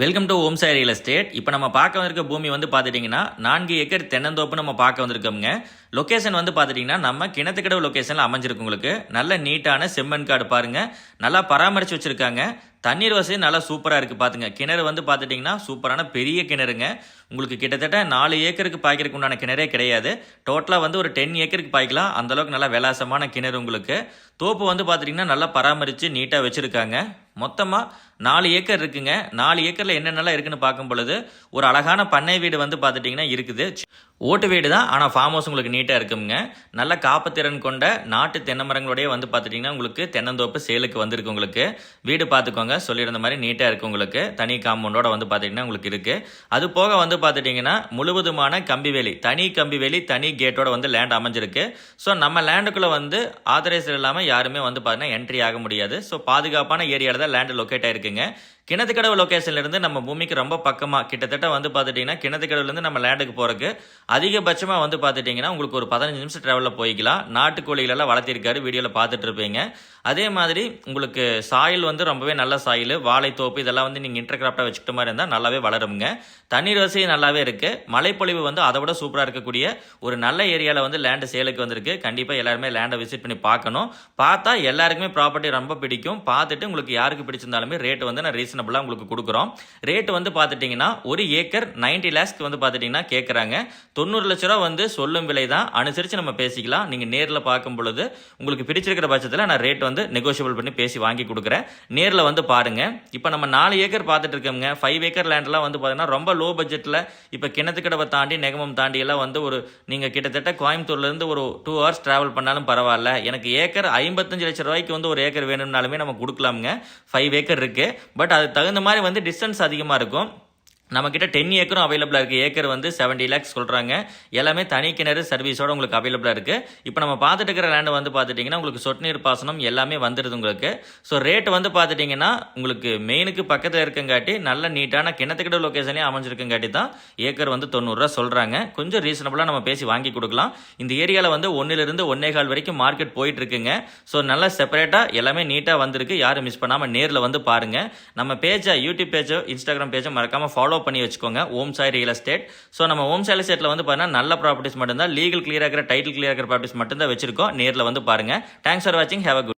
Welcome to Om Sai real estate இப்போ நம்ம பார்க்க வந்திருக்க பூமி வந்து பார்த்துட்டிங்கன்னா நான்கு ஏக்கர் தென்னந்தோப்பு நம்ம பார்க்க வந்திருக்கோங்க லொக்கேஷன் வந்து பார்த்துட்டிங்கன்னா நம்ம கிணத்துக்கடவு லொக்கேஷனில் அமைஞ்சிருக்கு உங்களுக்கு. நல்ல நீட்டான செம்மண் காடு பாருங்கள் நல்லா பராமரித்து வச்சுருக்காங்க. தண்ணீர் வசதி நல்லா சூப்பராக இருக்குது பார்த்துங்க கிணறு வந்து பார்த்துட்டிங்கன்னா சூப்பரான பெரிய கிணறுங்க. உங்களுக்கு கிட்டத்தட்ட நாலு ஏக்கருக்கு பாய்க்கிறதுக்கு உண்டான கிணறே கிடையாது. டோட்டலாக வந்து ஒரு டென் ஏக்கருக்கு பாய்க்கலாம். அந்தளவுக்கு நல்லா விலாசமான கிணறு உங்களுக்கு. தோப்பு வந்து பார்த்துட்டிங்கன்னா நல்லா பராமரித்து நீட்டாக வச்சுருக்காங்க. மொத்தமாக நாலு ஏக்கர் இருக்குங்க. நாலு ஏக்கரில் என்னென்னலாம் இருக்குன்னு பார்க்கும் பொழுது ஒரு அழகான பண்ணை வீடு வந்து பார்த்துட்டிங்கன்னா இருக்குது. ஓட்டு வீடு தான் ஆனால் ஃபார்ம் ஹவுஸ் உங்களுக்கு நீட்டாக இருக்குங்க நல்ல காப்புத்திறன் கொண்ட நாட்டு தென்னை மரங்களோடய வந்து பார்த்துட்டிங்கன்னா உங்களுக்கு தென்னந்தோப்பு சேலுக்கு வந்திருக்கு உங்களுக்கு. வீடு பார்த்துக்கோங்க சொல்லியிருந்த மாதிரி நீட்டாக இருக்குது உங்களுக்கு. தனி காம்பவுண்டோட வந்து பார்த்துட்டிங்கன்னா உங்களுக்கு இருக்குது அது போக வந்து பார்த்துட்டிங்கன்னா முழுவதுமான கம்பி வேலி தனி கம்பி வேலி தனி கேட்டோட வந்து லேண்ட் அமைஞ்சிருக்கு. ஸோ நம்ம லேண்டுக்குள்ளே வந்து ஆதரைஸ் இல்லாமல் யாருமே வந்து பார்த்தீங்கன்னா என்ட்ரி ஆக முடியாது. ஸோ பாதுகாப்பான ஏரியாவில் தான் லேண்டு லொக்கேட் கேளுங்க கிணத்துக்கடவு லொக்கேஷன்லேருந்து நம்ம பூமிக்கு ரொம்ப பக்கமாக கிட்டத்தட்ட வந்து பார்த்துட்டிங்கன்னா கிணத்துக்கடவுலேருந்து நம்ம லேண்டுக்கு போகிறக்கு அதிகபட்சமாக வந்து பார்த்துட்டிங்கன்னா உங்களுக்கு ஒரு பதினஞ்சு நிமிஷம் ட்ராவலில் போய்க்கலாம். நாட்டுக்கோழிகளெல்லாம் வளர்த்திருக்காரு வீடியோவில் பார்த்துட்ருப்பீங்க அதே மாதிரி உங்களுக்கு சாயில் வந்து ரொம்பவே நல்ல சாயில் வாழைத்தோப்பு இதெல்லாம் வந்து நீங்கள் இன்டர்கிராஃப்டாக வச்சுக்கிட்ட மாதிரி இருந்தால் நல்லாவே வளருங்க தண்ணீர் வசதி நல்லாவே இருக்குது மழைப்பொழிவு வந்து அதை விட சூப்பராக இருக்கக்கூடிய ஒரு நல்ல ஏரியாவில் வந்து லேண்டு சேலுக்கு வந்திருக்கு. கண்டிப்பாக எல்லாருமே லேண்டை விசிட் பண்ணி பார்க்கணும். பார்த்தா எல்லாருக்குமே ப்ராப்பர்ட்டி ரொம்ப பிடிக்கும். பார்த்துட்டு உங்களுக்கு யாருக்கு பிடிச்சிருந்தாலுமே ரேட் வந்து நான் ரீசன் ரீசனபிளாக உங்களுக்கு கொடுக்குறோம். ரேட் வந்து பார்த்துட்டிங்கன்னா ஒரு ஏக்கர் நைன்டி லேக்ஸ்க்கு வந்து பார்த்துட்டிங்கன்னா கேட்குறாங்க தொண்ணூறு லட்ச ரூபா வந்து சொல்லும் விலை தான் அனுசரித்து நம்ம பேசிக்கலாம். நீங்கள் நேரில் பார்க்கும் பொழுது உங்களுக்கு பிடிச்சிருக்கிற பட்சத்தில் நான் ரேட் வந்து நெகோஷியபிள் பண்ணி பேசி வாங்கி கொடுக்குறேன். நேரில் வந்து பாருங்கள் இப்போ நம்ம நாலு ஏக்கர் பார்த்துட்டு இருக்கோங்க ஃபைவ் ஏக்கர் லேண்ட்லாம் வந்து பார்த்தீங்கன்னா ரொம்ப லோ பட்ஜெட்டில் இப்போ கிணத்துக்கடவை தாண்டி நெகமம் தாண்டி எல்லாம் வந்து ஒரு நீங்கள் கிட்டத்தட்ட கோயம்புத்தூர்லேருந்து ஒரு டூ ஹவர்ஸ் ட்ராவல் பண்ணாலும் பரவாயில்ல. எனக்கு ஏக்கர் ஐம்பத்தஞ்சு லட்ச ரூபாய்க்கு வந்து ஒரு ஏக்கர் வேணும்னாலுமே நம்ம கொடுக்கலாமுங்க. ஃபைவ் ஏக்கர் இருக்குது பட் அது தகுந்த மாதிரி வந்து டிஸ்டன்ஸ் அதிகமாக இருக்கும். நம்மக்கிட்ட டென் ஏக்கரும் அவைலபிளாக இருக்குது ஏக்கர் வந்து செவன்ட்டி லேக்ஸ் சொல்கிறாங்க எல்லாமே தனி கிணறு சர்வீஸோட உங்களுக்கு அவைலபிளாக இருக்குது இப்போ நம்ம பார்த்துட்டு இருக்கிற லேண்டு வந்து பார்த்துட்டிங்கன்னா உங்களுக்கு சொட்டு நீர் பாசனம் எல்லாமே வந்துடுது உங்களுக்கு. ஸோ ரேட் வந்து பார்த்துட்டிங்கன்னா உங்களுக்கு மெயினுக்கு பக்கத்தில் இருக்கங்காட்டி நல்ல நீட்டான கிணத்துக்கிட்ட லொக்கேஷனே அமைஞ்சிருக்குங்காட்டி தான் ஏக்கர் வந்து தொண்ணூறுரூவா சொல்கிறாங்க கொஞ்சம் ரீசனபுளாக நம்ம பேசி வாங்கி கொடுக்கலாம். இந்த ஏரியாவில் வந்து ஒன்றிலிருந்து ஒன்னே கால் வரைக்கும் மார்க்கெட் போயிட்டு இருக்குங்க ஸோ நல்லா செப்பரேட்டாக எல்லாமே நீட்டாக வந்திருக்கு. யாரும் மிஸ் பண்ணாமல் நேரில் வந்து பாருங்கள் நம்ம பேஜை யூடியூப் பேஜோ இன்ஸ்டாகிராம் பேஜோ மறக்காமல் ஃபாலோ பண்ணி வச்சுக்கோங்க. Om Sai real estate. So நம்ம ஓம் சாய் எஸ்டேட்டில் வந்து பார்த்தீங்கன்னா நல்ல ப்ராப்பர்ட்டிஸ் மட்டும்தான் லீகல் கிளியர் ஆகிற டைட்டில் கிளியர் ஆகிற ப்ராப்பர்ட்டிஸ் மட்டும்தான் வச்சிருக்கோம். நேரில் வந்து பாருங்கள் தேங்க்ஸ் ஃபார் வாட்சிங் ஹேவ் அ குட்